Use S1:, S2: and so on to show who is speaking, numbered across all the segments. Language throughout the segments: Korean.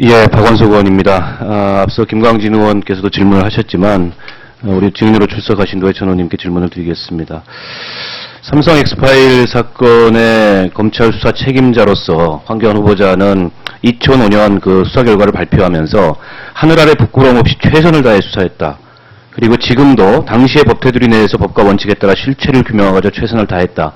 S1: 예, 박원석 의원입니다. 아, 앞서 김광진 의원께서도 질문을 하셨지만 어, 우리 증인으로 출석하신 노회찬 의원님께 질문을 드리겠습니다. 삼성 엑스파일 사건의 검찰 수사 책임자로서 황교안 후보자는 2005년 그 수사 결과를 발표하면서 하늘 아래 부끄러움 없이 최선을 다해 수사했다. 그리고 지금도 당시의 법 테두리 내에서 법과 원칙에 따라 실체를 규명하고자 최선을 다했다.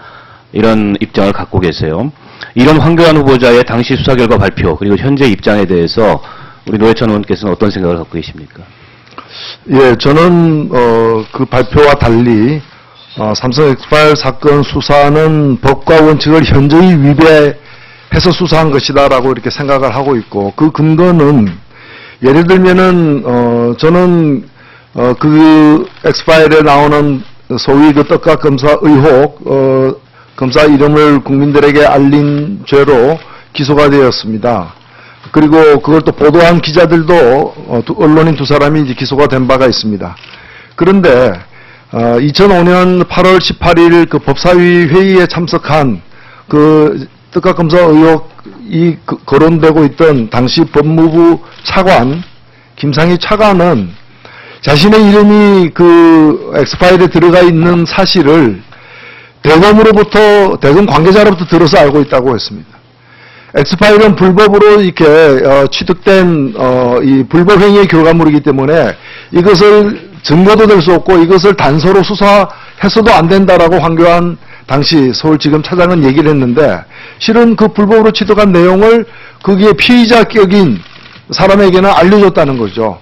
S1: 이런 입장을 갖고 계세요. 이런 황교안 후보자의 당시 수사 결과 발표 그리고 현재 입장에 대해서 우리 노회찬 의원께서는 어떤 생각을 갖고 계십니까?
S2: 예, 저는 어, 그 발표와 달리 어, 삼성 엑스파일 사건 수사는 법과 원칙을 현저히 위배해서 수사한 것이다라고 이렇게 생각을 하고 있고 그 근거는 예를 들면은 어, 저는 어, 그 엑스파일에 나오는 소위 그 떡값 검사 의혹 어, 검사 이름을 국민들에게 알린 죄로 기소가 되었습니다. 그리고 그걸 또 보도한 기자들도 어, 두- 언론인 두 사람이 이제 기소가 된 바가 있습니다. 그런데 어, 2005년 8월 18일 그 법사위 회의에 참석한 그 뜻과 검사 의혹이 그- 거론되고 있던 당시 법무부 차관 김상희 차관은 자신의 이름이 그 엑스파일에 들어가 있는 사실을 대검으로부터 대검 관계자로부터 들어서 알고 있다고 했습니다. 엑스파일은 불법으로 이렇게 어, 취득된 어, 이 불법 행위의 결과물이기 때문에 이것을 증거도 될 수 없고 이것을 단서로 수사해서도 안 된다라고 황교안 당시 서울지검 차장은 얘기를 했는데 실은 그 불법으로 취득한 내용을 거기에 피의자 격인 사람에게는 알려줬다는 거죠.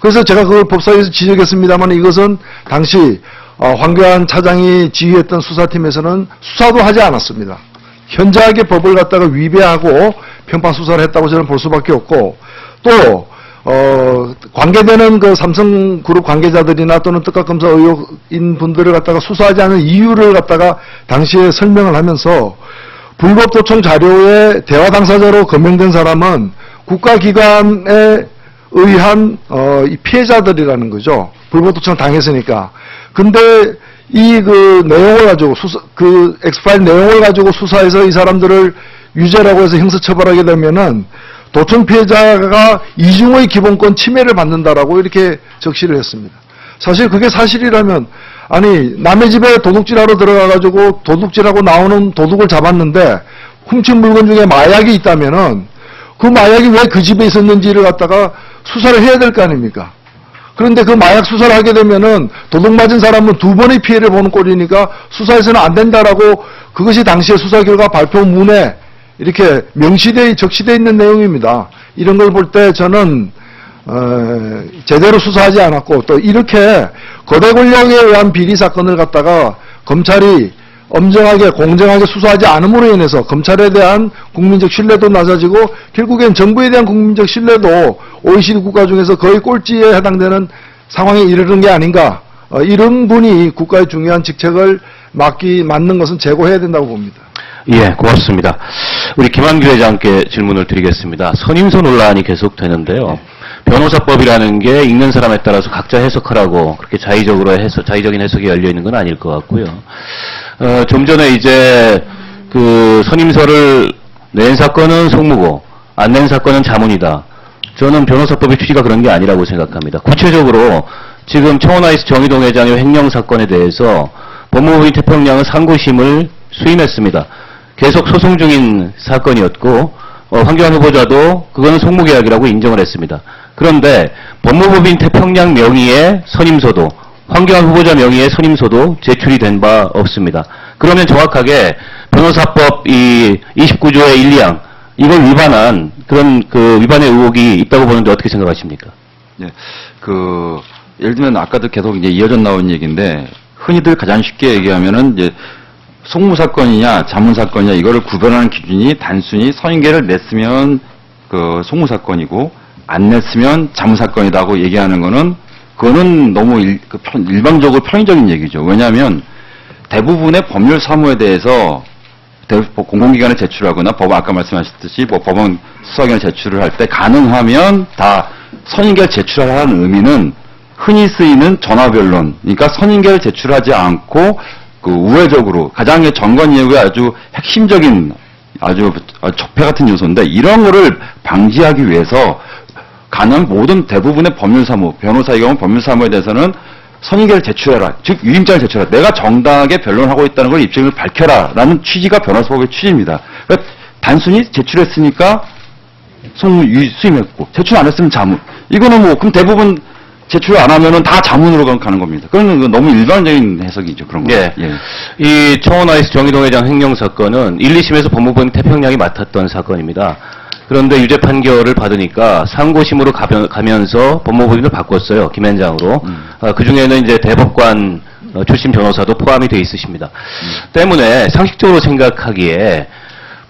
S2: 그래서 제가 그걸 법사위에서 지적했습니다만 이것은 당시 어, 황교안 차장이 지휘했던 수사팀에서는 수사도 하지 않았습니다. 현저하게 법을 갖다가 위배하고 편파 수사를 했다고 저는 볼 수밖에 없고 또 어, 관계되는 그 삼성그룹 관계자들이나 또는 특가검사 의혹인 분들을 갖다가 수사하지 않은 이유를 갖다가 당시에 설명을 하면서 불법 도청 자료에 대화 당사자로 검명된 사람은 국가기관에 의한 어, 이 피해자들이라는 거죠. 불법 도청 당했으니까. 근데 이 그 내용을 가지고 수사 그 엑스파일 내용을 가지고 수사해서 이 사람들을 유죄라고 해서 형사 처벌하게 되면은 도청 피해자가 이중의 기본권 침해를 받는다라고 이렇게 적시를 했습니다. 사실 그게 사실이라면 아니 남의 집에 도둑질하러 들어가가지고 도둑질하고 나오는 도둑을 잡았는데 훔친 물건 중에 마약이 있다면은 그 마약이 왜 그 집에 있었는지를 갖다가 수사를 해야 될 거 아닙니까? 그런데 그 마약 수사를 하게 되면은 도둑 맞은 사람은 두 번의 피해를 보는 꼴이니까 수사해서는 안 된다라고 그것이 당시의 수사 결과 발표문에 이렇게 명시돼 적시돼 있는 내용입니다. 이런 걸 볼 때 저는 어, 제대로 수사하지 않았고 또 이렇게 거대 권력에 의한 비리 사건을 갖다가 검찰이 엄정하게 공정하게 수사하지 않음으로 인해서 검찰에 대한 국민적 신뢰도 낮아지고 결국엔 정부에 대한 국민적 신뢰도 OECD 국가 중에서 거의 꼴찌에 해당되는 상황에 이르는 게 아닌가 어, 이런 분이 국가의 중요한 직책을 맡기 맡는 것은 제고해야 된다고 봅니다.
S1: 예, 고맙습니다. 우리 김한규 회장께 질문을 드리겠습니다. 선임서 논란이 계속되는데요. 변호사법이라는 게 읽는 사람에 따라서 각자 해석하라고 그렇게 자의적으로 해서 자의적인 해석이 열려 있는 건 아닐 것 같고요. 어, 좀 전에 이제 그 선임서를 낸 사건은 송무고 안 낸 사건은 자문이다. 저는 변호사법의 취지가 그런 게 아니라고 생각합니다. 구체적으로 지금 청원아이스 정의동 회장의 횡령 사건에 대해서 법무부인 태평양은 상고심을 수임했습니다. 계속 소송 중인 사건이었고 어, 황교안 후보자도 그거는 송무계약이라고 인정을 했습니다. 그런데 법무부인 태평양 명의의 선임서도 황교안 후보자 명의의 선임서도 제출이 된 바 없습니다. 그러면 정확하게 변호사법 이 29조의 1, 2항 이걸 위반한 그런 그 위반의 의혹이 있다고 보는데 어떻게 생각하십니까?
S3: 예, 그 예를 들면 아까도 계속 이제 이어져 나온 얘기인데 흔히들 가장 쉽게 얘기하면은 이제 송무 사건이냐 자문 사건이냐 이거를 구별하는 기준이 단순히 선임계를 냈으면 그 송무 사건이고 안 냈으면 자문 사건이라고 얘기하는 거는 그거는 너무 일, 그 편- 일방적으로 편의적인 얘기죠. 왜냐하면 대부분의 법률 사무에 대해서 공공기관에 제출하거나 법 아까 말씀하셨듯이 뭐 법원 수사기관에 제출을 할 때 가능하면 다 선임계를 제출하라는 의미는 흔히 쓰이는 전화변론, 그러니까 선임계를 제출하지 않고 그 우회적으로 가장 정권 이후에 아주 핵심적인 아주 적폐 같은 요소인데 이런 거를 방지하기 위해서 가능 모든 대부분의 법률 사무, 변호사의 경우 법률 사무에 대해서는 선의계를 제출해라. 즉 유임장을 제출해라. 내가 정당하게 변론하고 있다는 걸 입증을 밝혀라 라는 취지가 변호사법의 취지입니다. 그러니까 단순히 제출했으니까 송 유- 수임했고 제출 안 했으면 자문. 이거는 뭐 그럼 대부분 제출 안 하면은 다 자문으로 가- 가는 겁니다. 그건 그 너무 일반적인 해석이죠 그런 거.
S1: 예. 이 청원 아이스 정의동 회장 횡령 사건은 1, 2심에서 법무부는 태평양이 맡았던 사건입니다. 그런데 유죄 판결을 받으니까 상고심으로 가면, 가면서 법무부인을 바꿨어요. 김현장으로. 아, 그 중에는 이제 대법관 어, 출신 변호사도 포함이 돼 있으십니다. 때문에 상식적으로 생각하기에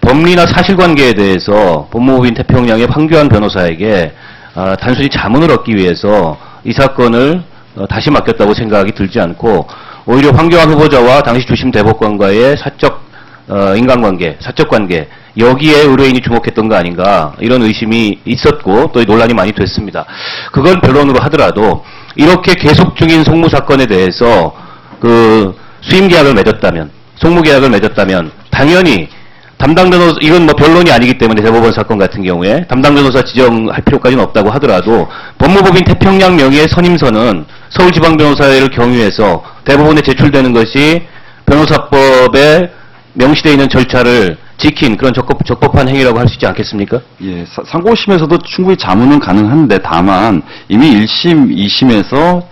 S1: 법리나 사실관계에 대해서 법무부인 태평양의 황교안 변호사에게 아, 단순히 자문을 얻기 위해서 이 사건을 어, 다시 맡겼다고 생각이 들지 않고 오히려 황교안 후보자와 당시 주심 대법관과의 사적 어, 인간관계, 사적 관계 여기에 의뢰인이 주목했던 거 아닌가 이런 의심이 있었고 또 논란이 많이 됐습니다. 그건 변론으로 하더라도 이렇게 계속 중인 송무 사건에 대해서 그 수임 계약을 맺었다면 송무 계약을 맺었다면 당연히 담당 변호사 이건 뭐 변론이 아니기 때문에 대법원 사건 같은 경우에 담당 변호사 지정할 필요까지는 없다고 하더라도 법무법인 태평양 명의의 선임서는 서울지방변호사회를 경유해서 대법원에 제출되는 것이 변호사법에 명시되어 있는 절차를 지킨 그런 적법, 적법한 행위라고 할 수 있지 않겠습니까?
S3: 예, 사- 상고심에서도 충분히 자문은 가능한데 다만 이미 1심, 2심에서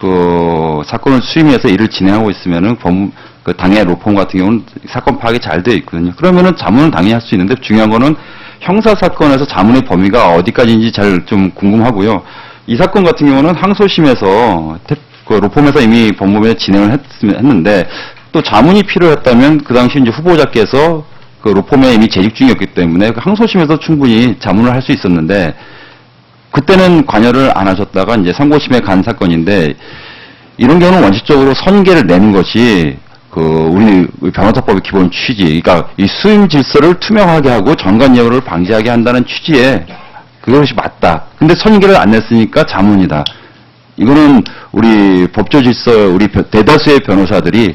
S3: 그 사건을 수임해서 일을 진행하고 있으면은 법, 그 당의 로펌 같은 경우는 사건 파악이 잘 되어 있거든요. 그러면은 자문은 당연히 할 수 있는데 중요한 거는 형사 사건에서 자문의 범위가 어디까지인지 잘 좀 궁금하고요. 이 사건 같은 경우는 항소심에서 태- 그 로펌에서 이미 법무부에 진행을 했, 했는데 또 자문이 필요했다면 그 당시 이제 후보자께서 그 로펌에 이미 재직 중이었기 때문에 그 항소심에서 충분히 자문을 할 수 있었는데 그때는 관여를 안 하셨다가 이제 상고심에 간 사건인데 이런 경우는 원칙적으로 선계를 내는 것이 그 우리 변호사법의 기본 취지, 그러니까 이 수임 질서를 투명하게 하고 정관 여부를 방지하게 한다는 취지에 그것이 맞다. 근데 선계를 안 냈으니까 자문이다. 이거는 우리 법조 질서, 우리 변- 대다수의 변호사들이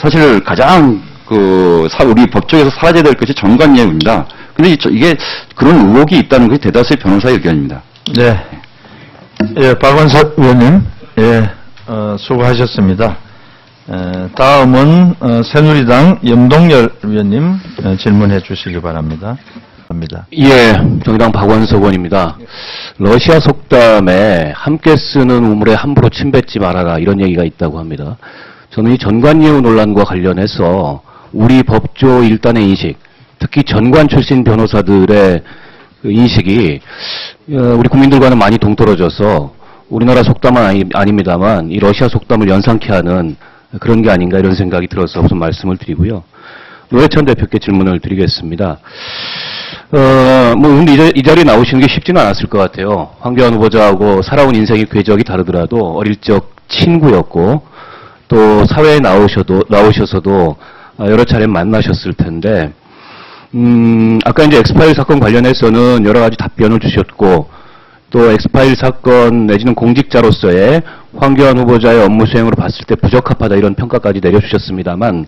S3: 사실 가장 그 사- 우리 법조에서 사라져야 될 것이 정관예우입니다. 근데 이- 이게 그런 의혹이 있다는 것이 대다수의 변호사의 의견입니다.
S4: 네. 예, 박원석 의원님, 예, 어, 수고하셨습니다. 에, 다음은 어, 새누리당 염동열 의원님 어, 질문해 주시기 바랍니다. 합니다.
S1: 예, 정의당 박원석 의원입니다. 러시아 속담에 함께 쓰는 우물에 함부로 침 뱉지 말아라 이런 얘기가 있다고 합니다. 저는 이 전관예우 논란과 관련해서 우리 법조 일단의 인식, 특히 전관 출신 변호사들의 그 인식이 어, 우리 국민들과는 많이 동떨어져서 우리나라 속담은 아니, 아닙니다만 이 러시아 속담을 연상케 하는 그런 게 아닌가 이런 생각이 들어서 우선 말씀을 드리고요. 노회찬 대표께 질문을 드리겠습니다. 어, 뭐, 근데 이, 자- 이 자리에 나오시는 게 쉽지는 않았을 것 같아요. 황교안 후보자하고 살아온 인생의 궤적이 다르더라도 어릴 적 친구였고, 또 사회에 나오셔도, 나오셔서도 어, 여러 차례 만나셨을 텐데, 음, 아까 이제 엑스파일 사건 관련해서는 여러 가지 답변을 주셨고, 또 엑스파일 사건 내지는 공직자로서의 황교안 후보자의 업무 수행으로 봤을 때 부적합하다 이런 평가까지 내려주셨습니다만,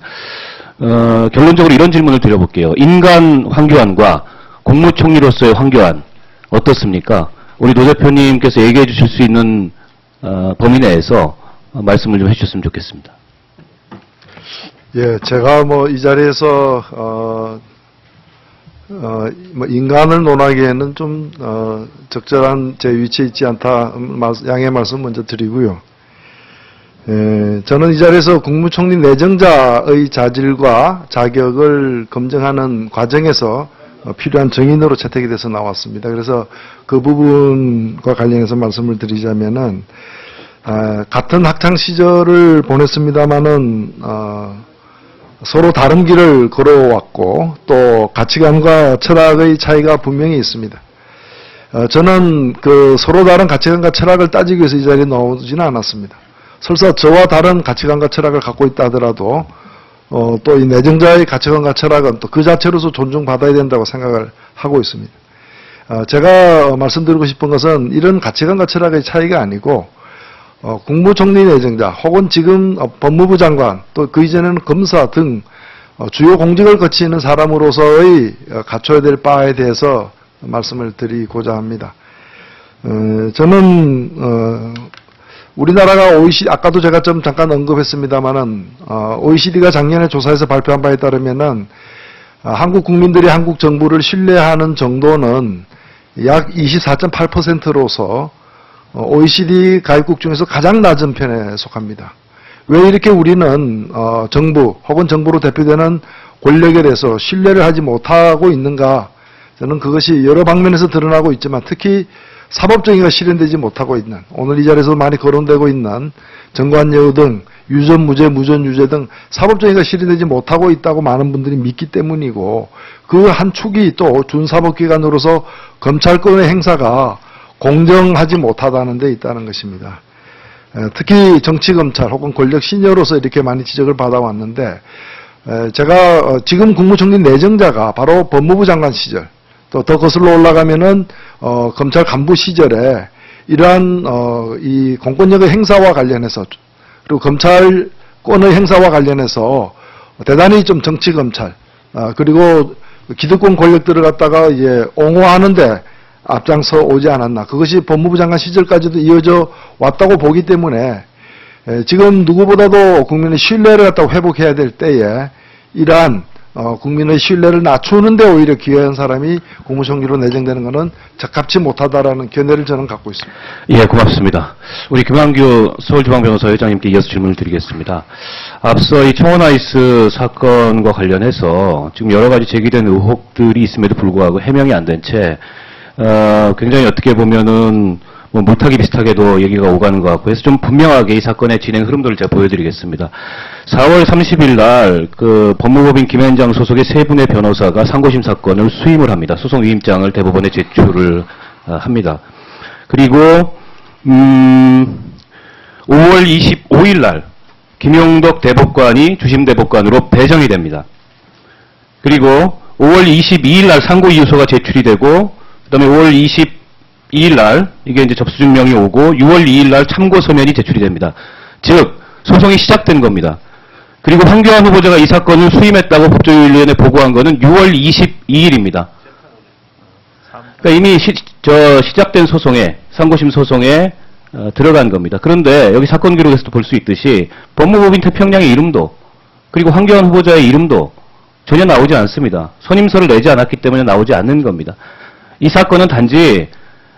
S1: 어, 결론적으로 이런 질문을 드려볼게요. 인간 황교안과 국무총리로서의 황교안 어떻습니까? 우리 노 대표님께서 얘기해 주실 수 있는 어, 범위 내에서 어, 말씀을 좀 해주셨으면 좋겠습니다.
S2: 예, 제가 뭐 이 자리에서 어, 어, 뭐 인간을 논하기에는 좀 어, 적절한 제 위치에 있지 않다 음, 말- 양해 말씀 먼저 드리고요. 예, 저는 이 자리에서 국무총리 내정자의 자질과 자격을 검증하는 과정에서 어, 필요한 정인으로 채택이 돼서 나왔습니다. 그래서 그 부분과 관련해서 말씀을 드리자면은 아, 같은 학창 시절을 보냈습니다마는 어, 서로 다른 길을 걸어왔고 또 가치관과 철학의 차이가 분명히 있습니다. 어, 저는 그 서로 다른 가치관과 철학을 따지기 위해서 이 자리에 나오지는 않았습니다. 설사 저와 다른 가치관과 철학을 갖고 있다 하더라도 어, 또 이 내정자의 가치관과 철학은 또 그 자체로서 존중받아야 된다고 생각을 하고 있습니다. 어, 제가 말씀드리고 싶은 것은 이런 가치관과 철학의 차이가 아니고 어, 국무총리 내정자 혹은 지금 어, 법무부 장관 또 그 이전에는 검사 등 어, 주요 공직을 거치는 사람으로서의 어, 갖춰야 될 바에 대해서 말씀을 드리고자 합니다. 어, 저는 어, 우리나라가 OECD 아까도 제가 좀 잠깐 언급했습니다만은 어, OECD가 작년에 조사해서 발표한 바에 따르면은 아, 한국 국민들이 한국 정부를 신뢰하는 정도는 약 24.8%로서 OECD 가입국 중에서 가장 낮은 편에 속합니다. 왜 이렇게 우리는 어, 정부 혹은 정부로 대표되는 권력에 대해서 신뢰를 하지 못하고 있는가? 저는 그것이 여러 방면에서 드러나고 있지만 특히 사법정의가 실현되지 못하고 있는 오늘 이 자리에서 많이 거론되고 있는 정관예우 등 유전 무죄 무전 유죄 등 사법정의가 실현되지 못하고 있다고 많은 분들이 믿기 때문이고 그 한 축이 또 준사법기관으로서 검찰권의 행사가 공정하지 못하다는 데 있다는 것입니다. 에, 특히 정치검찰 혹은 권력 신여로서 이렇게 많이 지적을 받아왔는데 에, 제가 어, 지금 국무총리 내정자가 바로 법무부 장관 시절 또 더 거슬러 올라가면은 어, 검찰 간부 시절에 이러한 어, 이 공권력의 행사와 관련해서 그리고 검찰권의 행사와 관련해서 대단히 좀 정치 검찰 아, 그리고 기득권 권력들을 갖다가 이제 옹호하는데 앞장서 오지 않았나 그것이 법무부 장관 시절까지도 이어져 왔다고 보기 때문에 에, 지금 누구보다도 국민의 신뢰를 갖다가 회복해야 될 때에 이러한 어, 국민의 신뢰를 낮추는데 오히려 기여한 사람이 국무총리로 내정되는 것은 적합치 못하다라는 견해를 저는 갖고 있습니다.
S1: 예, 고맙습니다. 우리 김한규 서울지방변호사 회장님께 이어서 질문을 드리겠습니다. 앞서 이 청원아이스 사건과 관련해서 지금 여러 가지 제기된 의혹들이 있음에도 불구하고 해명이 안 된 채, 어, 굉장히 어떻게 보면은 뭐 물타기 비슷하게도 얘기가 오가는 것 같고 해서 좀 분명하게 이 사건의 진행 흐름들을 제가 보여드리겠습니다. 4월 30일 날 그 법무법인 김현장 소속의 세 분의 변호사가 상고심 사건을 수임을 합니다. 소송 위임장을 대법원에 제출을 어, 합니다. 그리고 음, 5월 25일 날 김용덕 대법관이 주심 대법관으로 배정이 됩니다. 그리고 5월 22일 날 상고 이유서가 제출이 되고 그 다음에 5월 22일 날 이게 이제 접수 증명이 오고 6월 2일 날 참고 서면이 제출이 됩니다. 즉 소송이 시작된 겁니다. 그리고 황교안 후보자가 이 사건을 수임했다고 법조위원회에 보고한 거는 6월 22일입니다. 그러니까 이미 시, 저 시작된 소송에 상고심 소송에 어, 들어간 겁니다. 그런데 여기 사건 기록에서도 볼 수 있듯이 법무법인 태평양의 이름도 그리고 황교안 후보자의 이름도 전혀 나오지 않습니다. 선임서를 내지 않았기 때문에 나오지 않는 겁니다. 이 사건은 단지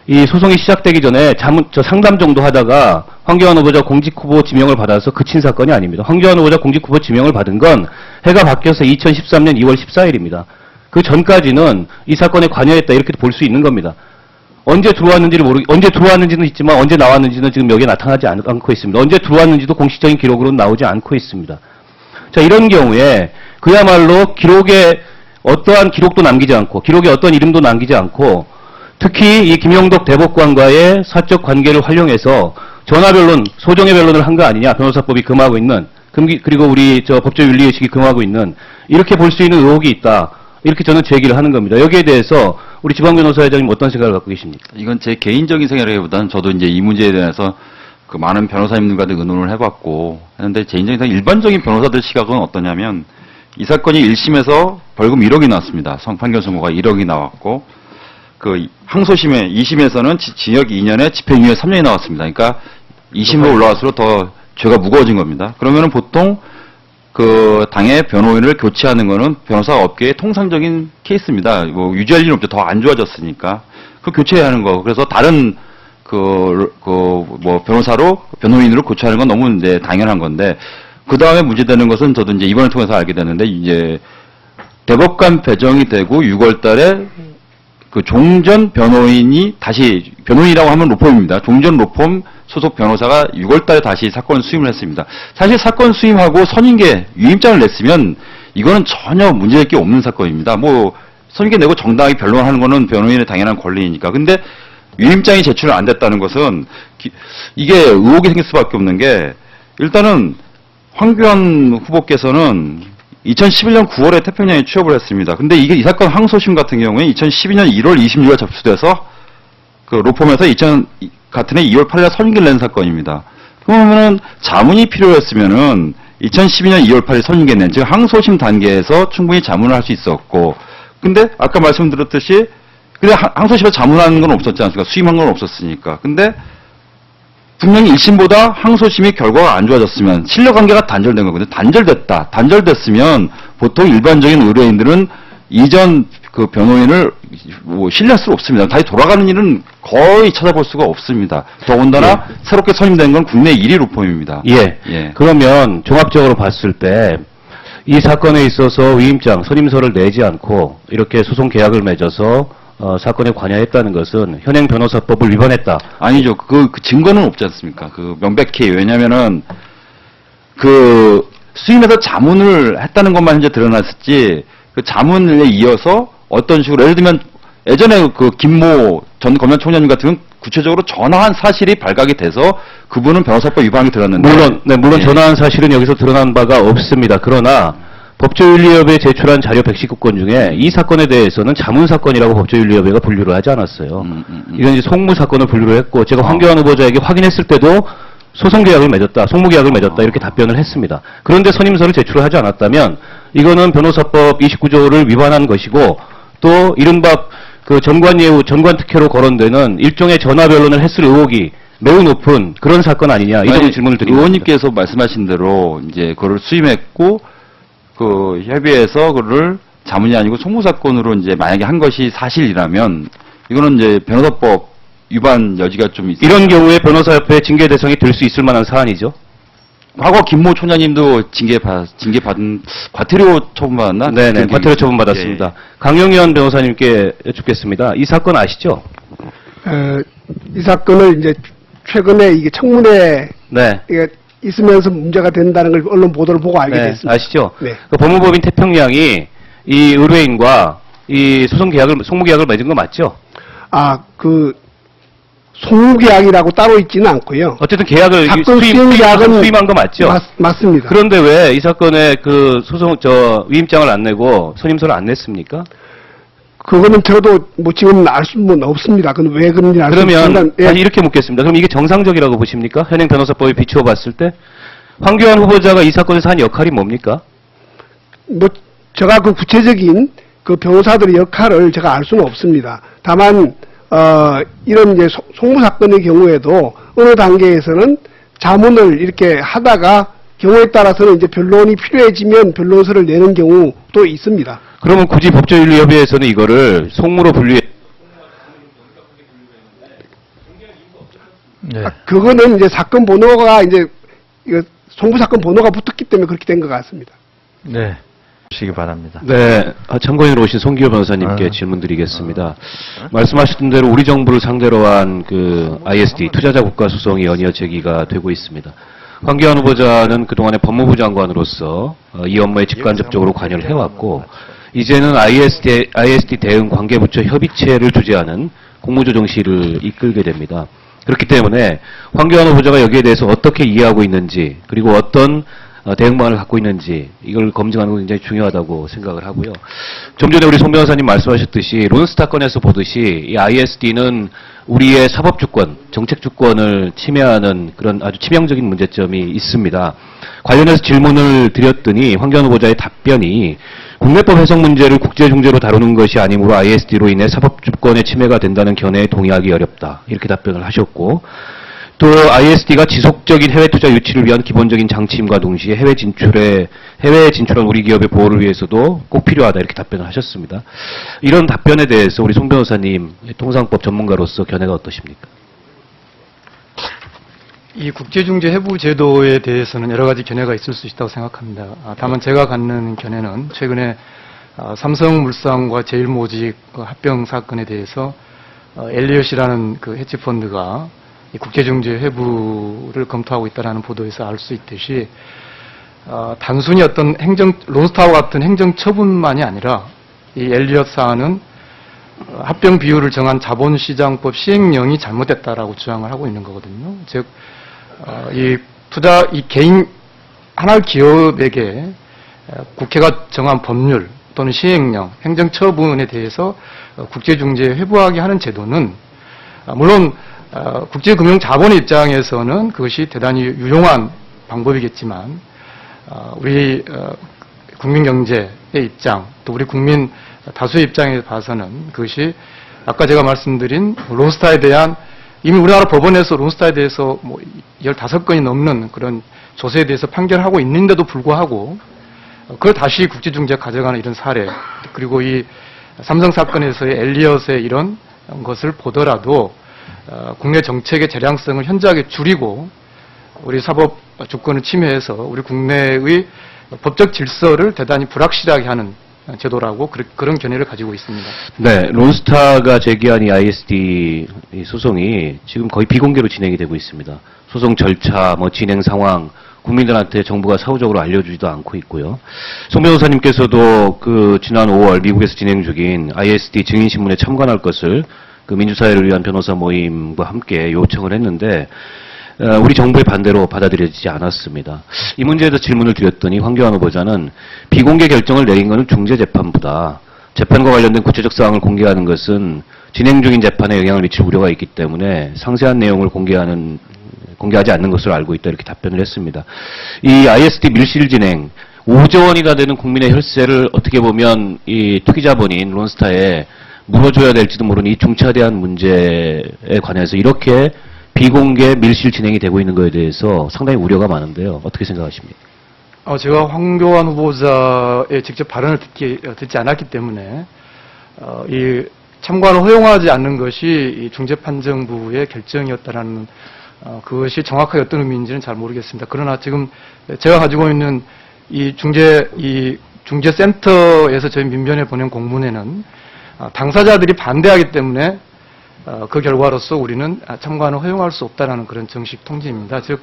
S1: 이 소송이 시작되기 전에 자문, 저 상담 정도 하다가 황교안 후보자 공직 후보 지명을 받아서 그친 사건이 아닙니다. 황교안 후보자 공직 후보 지명을 받은 건 해가 바뀌어서 2013년 2월 14일입니다. 그 전까지는 이 사건에 관여했다 이렇게 볼 수 있는 겁니다. 언제 들어왔는지를 모르, 언제 들어왔는지는 있지만 언제 나왔는지는 지금 여기에 나타나지 않, 않고 있습니다. 언제 들어왔는지도 공식적인 기록으로는 나오지 않고 있습니다. 자, 이런 경우에 그야말로 기록에 어떠한 기록도 남기지 않고, 기록에 어떤 이름도 남기지 않고, 특히 이 김용덕 대법관과의 사적 관계를 활용해서 전화변론, 소정의 변론을 한 거 아니냐, 변호사법이 금하고 있는, 금기- 그리고 우리 저 법조윤리의식이 금하고 있는, 이렇게 볼 수 있는 의혹이 있다. 이렇게 저는 제기를 하는 겁니다. 여기에 대해서 우리 지방변호사 회장님 어떤 생각을 갖고 계십니까?
S3: 이건 제 개인적인 생각이라기보다는 저도 이제 이 문제에 대해서 그 많은 변호사님들과도 의논을 해봤고 했는데 제 인적인 생각, 일반적인 변호사들 시각은 어떠냐면 이 사건이 1심에서 벌금 1억이 나왔습니다. 성 판결 선고가 1억이 나왔고 그 항소심에 2심에서는 징역 2년에 집행유예 3년이 나왔습니다. 그러니까 2심으로 올라갈수록 더 죄가 무거워진 겁니다. 그러면은 보통 그 당의 변호인을 교체하는 거는 변호사 업계의 통상적인 케이스입니다. 뭐 유지할 일은 없죠. 더 안 좋아졌으니까. 그 교체해야 하는 거. 그래서 다른 그, 그, 뭐, 변호사로, 변호인으로 교체하는 건 너무 이제 당연한 건데, 그 다음에 문제되는 것은 저도 이제 이번을 통해서 알게 됐는데, 이제, 대법관 배정이 되고 6월 달에 그 종전 변호인이 다시, 변호인이라고 하면 로펌입니다. 종전 로펌 소속 변호사가 6월 달에 다시 사건 수임을 했습니다. 사실 사건 수임하고 선임계 유임장을 냈으면 이거는 전혀 문제될 게 없는 사건입니다. 뭐, 선임계 내고 정당하게 변론하는 거는 변호인의 당연한 권리이니까. 근데 유임장이 제출 안 됐다는 것은 기- 이게 의혹이 생길 수밖에 없는 게 일단은 황교안 후보께서는 2011년 9월에 태평양에 취업을 했습니다. 근데 이게 이 사건 항소심 같은 경우에 2012년 1월 26일 접수돼서 그 로펌에서 2000 같은 해 2월 8일 선임기를 낸 사건입니다. 그러면은 자문이 필요했으면은 2012년 2월 8일 선임계는 즉 항소심 단계에서 충분히 자문을 할 수 있었고 근데 아까 말씀드렸듯이 근데 항- 항소심에서 자문하는 건 없었지 않습니까? 수임한 건 없었으니까. 근데 분명히 1심보다 항소심이 결과가 안 좋아졌으면 신뢰 관계가 단절된 거거든요. 단절됐다. 단절됐으면 보통 일반적인 의뢰인들은 이전 그 변호인을 뭐 신뢰할 수 없습니다. 다시 돌아가는 일은 거의 찾아볼 수가 없습니다. 더군다나 새롭게 선임된 건 국내 1위 로펌입니다.
S1: 예.
S3: 예.
S1: 그러면 종합적으로 봤을 때 이 사건에 있어서 위임장, 선임서를 내지 않고 이렇게 소송 계약을 맺어서 어, 사건에 관여했다는 것은 현행 변호사법을 위반했다.
S3: 아니죠. 그, 그 증거는 없지 않습니까? 그 명백히 왜냐면은 그 수임에서 자문을 했다는 것만 현재 드러났었지 그 자문에 이어서 어떤 식으로 예를 들면 예전에 그 김모 전 검찰총장님 같은 경우는 구체적으로 전화한 사실이 발각이 돼서 그분은 변호사법 위반이 드러났는데
S1: 물론, 네, 물론
S3: 예.
S1: 전화한 사실은 여기서 드러난 바가 없습니다. 그러나 법조윤리협에 제출한 자료 119건 중에 이 사건에 대해서는 자문사건이라고 법조윤리협회가 분류를 하지 않았어요.
S3: 음, 음, 음.
S1: 이건 이제 송무사건을 분류를 했고 제가 황교안 후보자에게 확인했을 때도 소송 계약을 맺었다, 송무 계약을 맺었다 이렇게 답변을 했습니다. 그런데 선임서를 제출을 하지 않았다면 이거는 변호사법 29조를 위반한 것이고 또 이른바 그 전관예우, 전관특혜로 거론되는 일종의 전화변론을 했을 의혹이 매우 높은 그런 사건 아니냐 이 점을
S3: 아니,
S1: 질문을 드립니다.
S3: 의원님께서 말씀하신 대로 이제 그걸 수임했고 그 협의해서 그를 자문이 아니고 송무사건으로 이제 만약에 한 것이 사실이라면 이거는 이제 변호사법 위반 여지가 좀 있어요.
S1: 이런 경우에 변호사협회 징계 대상이 될 수 있을 만한 사안이죠.
S3: 과거 김모 총장님도 징계 받 징계 받은 과태료 처분 받았나?
S1: 네네,
S3: 그런
S1: 과태료 처분. 받았습니다. 강영현 변호사님께 여쭙겠습니다. 이 사건 아시죠?
S5: 어, 이 사건을 이제 최근에 이게 청문회
S1: 네.
S5: 이게 있으면서 문제가 된다는 걸 언론 보도를 보고 알게
S1: 네,
S5: 됐습니다.
S1: 아시죠?
S5: 네.
S1: 그 법무법인 태평양이 이 의뢰인과 이 소송 계약을 송무 계약을 맺은 거 맞죠?
S5: 아, 그 송계약이라고 따로 있지는 않고요.
S1: 어쨌든 계약을
S5: 사건
S1: 수임,
S5: 수임 계약은
S1: 수임한 거 맞죠?
S5: 맞, 맞습니다.
S1: 그런데 왜 이 사건에 그 소송 저 위임장을 안 내고 선임서를 안 냈습니까?
S5: 그거는 저도 뭐 지금 알 수는 없습니다. 그건 왜 그런지 알수
S1: 그러면
S5: 없지만 예,
S1: 다시 이렇게 묻겠습니다. 그럼 이게 정상적이라고 보십니까? 현행 변호사법에 비추어 봤을 때 황교안 후보자가 이 사건에서 한 역할이 뭡니까?
S5: 뭐 제가 그 구체적인 그 변호사들의 역할을 제가 알 수는 없습니다. 다만 어 이런 이제 소- 송무 사건의 경우에도 어느 단계에서는 자문을 이렇게 하다가 경우에 따라서는 이제 변론이 필요해지면 변론서를 내는 경우도 있습니다.
S1: 그러면 굳이 법조윤리협의회에서는 이거를 송무로 분류해
S4: 네.
S5: 아, 그거는 이제 사건 번호가 이제 이거 송부 사건 번호가 붙었기 때문에 그렇게 된 것 같습니다.
S4: 네. 시기 바랍니다.
S1: 네, 아, 참고인으로 오신 송기호 변호사님께
S4: 아.
S1: 질문 드리겠습니다. 말씀하셨던 대로 우리 정부를 상대로 한 그 ISD 투자자 국가 소송이 연이어 제기가 되고 있습니다. 황교안 후보자는 그동안에 법무부 장관으로서 어, 이 업무에 직간접적으로 관여를 해왔고 이제는 ISD, ISD 대응 관계부처 협의체를 주재하는 공무조정실을 이끌게 됩니다. 그렇기 때문에 황교안 후보자가 여기에 대해서 어떻게 이해하고 있는지 그리고 어떤 어, 대응 방안을 갖고 있는지 이걸 검증하는 건 굉장히 중요하다고 생각을 하고요. 좀 전에 우리 송 변호사님 말씀하셨듯이 론스타 건에서 보듯이 이 ISD는 우리의 사법 주권, 정책 주권을 침해하는 그런 아주 치명적인 문제점이 있습니다. 관련해서 질문을 드렸더니 황교안 후보자의 답변이 국내법 해석 문제를 국제중재로 다루는 것이 아니므로 ISD로 인해 사법 주권의 침해가 된다는 견해에 동의하기 어렵다. 이렇게 답변을 하셨고 또 ISD가 지속적인 해외 투자 유치를 위한 기본적인 장치임과 동시에 해외 진출에 해외에 진출한 우리 기업의 보호를 위해서도 꼭 필요하다 이렇게 답변을 하셨습니다. 이런 답변에 대해서 우리 송 변호사님 통상법 전문가로서 견해가 어떠십니까?
S6: 이 국제중재 해부 제도에 대해서는 여러 가지 견해가 있을 수 있다고 생각합니다. 아, 다만 제가 갖는 견해는 최근에 아, 삼성물산과 제일모직 그 합병 사건에 대해서 어, 엘리엇이라는 그 헤지펀드가 이 국제중재 해부를 검토하고 있다는 보도에서 알 수 있듯이 어, 단순히 어떤 행정 론스타와 같은 행정 처분만이 아니라 이 엘리엇 사안은 어, 합병 비율을 정한 자본시장법 시행령이 잘못됐다라고 주장을 하고 있는 거거든요. 즉, 어, 이 투자, 이 개인, 하나 기업에게 어, 국회가 정한 법률 또는 시행령, 행정처분에 대해서 어, 국제중재 회부하게 하는 제도는 아, 물론 어, 국제금융자본의 입장에서는 그것이 대단히 유용한 방법이겠지만 어, 우리 어, 국민 경제의 입장, 또 우리 국민 다수의 입장에 봐서는 그것이 아까 제가 말씀드린 론스타에 대한 이미 우리나라 법원에서 론스타에 대해서 뭐 15건이 넘는 그런 조세에 대해서 판결하고 있는데도 불구하고 그걸 다시 국제중재 가져가는 이런 사례 그리고 이 삼성 사건에서의 엘리엇의 이런 것을 보더라도 어, 국내 정책의 재량성을 현저하게 줄이고 우리 사법 주권을 침해해서 우리 국내의 법적 질서를 대단히 불확실하게 하는 제도라고 그- 그런 견해를 가지고 있습니다.
S1: 네, 론스타가 제기한 이 ISD 이 소송이 지금 거의 비공개로 진행이 되고 있습니다. 소송 절차, 뭐 진행 상황, 국민들한테 정부가 사후적으로 알려주지도 않고 있고요. 송 변호사님께서도 그 지난 5월 미국에서 진행 중인 ISD 증인신문에 참관할 것을 그 민주사회를 위한 변호사 모임과 함께 요청을 했는데 어, 우리 정부의 반대로 받아들여지지 않았습니다. 이 문제에 대해서 질문을 드렸더니 황교안 후보자는 비공개 결정을 내린 것은 중재재판부다. 재판과 관련된 구체적 사항을 공개하는 것은 진행 중인 재판에 영향을 미칠 우려가 있기 때문에 상세한 내용을 공개하는 공개하지 않는 것으로 알고 있다 이렇게 답변을 했습니다. 이 ISD 밀실 진행 5조 원이나 되는 국민의 혈세를 어떻게 보면 이 투기자본인 론스타에 물어줘야 될지도 모르는 이 중차대한 문제에 관해서 이렇게 비공개 밀실 진행이 되고 있는 것에 대해서 상당히 우려가 많은데요. 어떻게 생각하십니까?
S6: 어, 제가 황교안 후보자의 직접 발언을 듣기, 어, 듣지 않았기 때문에 어, 이 참관을 허용하지 않는 것이 이 중재판정부의 결정이었다라는 어, 그것이 정확하게 어떤 의미인지는 잘 모르겠습니다. 그러나 지금 제가 가지고 있는 이 중재 이 중재센터에서 저희 민변에 보낸 공문에는 어, 당사자들이 반대하기 때문에 어, 그 결과로서 우리는 아, 참관을 허용할 수 없다라는 그런 정식 통지입니다. 즉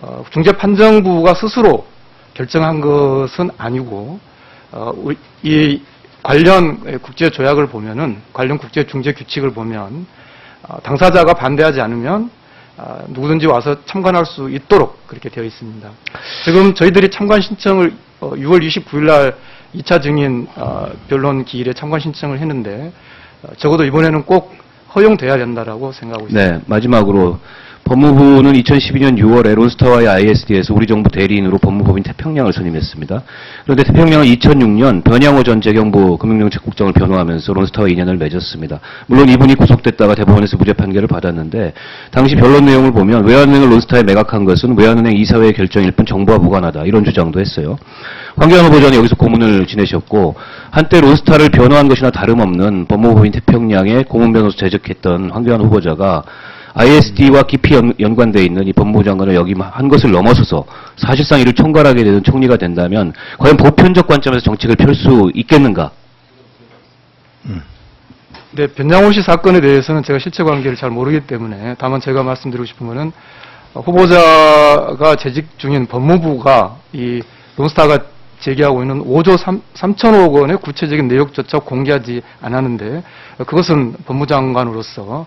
S6: 어, 중재판정부가 스스로 결정한 것은 아니고 어, 이 관련 국제 조약을 보면은 관련 국제 중재 규칙을 보면 어, 당사자가 반대하지 않으면 아, 누구든지 와서 참관할 수 있도록 그렇게 되어 있습니다. 지금 저희들이 참관 신청을 어, 6월 29일 날 2차 증인 어, 변론 기일에 참관 신청을 했는데 어, 적어도 이번에는 꼭 허용돼야 된다라고 생각하고 있습니다.
S1: 네, 마지막으로 법무부는 2012년 6월 에 론스타와의 ISD에서 우리 정부 대리인으로 법무법인 태평양을 선임했습니다. 그런데 태평양은 2006년 변양호 전 재경부 금융정책국장을 변호하면서 론스타와 인연을 맺었습니다. 물론 이분이 구속됐다가 대법원에서 무죄 판결을 받았는데 당시 변론 내용을 보면 외환은행을 론스타에 매각한 것은 외환은행 이사회의 결정일 뿐 정부와 무관하다 이런 주장도 했어요. 황교안 후보자는 여기서 고문을 지내셨고 한때 론스타를 변호한 것이나 다름없는 법무법인 태평양의 고문 변호사 재직했던 황교안 후보자가 ISD와 깊이 연, 관되어 있는 이 법무부 장관을 역임한 것을 넘어서서 사실상 이를 총괄하게 되는 총리가 된다면 과연 보편적 관점에서 정책을 펼 수 있겠는가?
S6: 네, 변양호 씨 사건에 대해서는 제가 실체 관계를 잘 모르기 때문에 다만 제가 말씀드리고 싶은 거는 어, 후보자가 재직 중인 법무부가 이 론스타가 제기하고 있는 5조 3, 3천억 원의 구체적인 내역조차 공개하지 않았는데 어, 그것은 법무장관으로서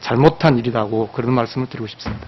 S6: 잘못한 일이라고 그런 말씀을 드리고 싶습니다.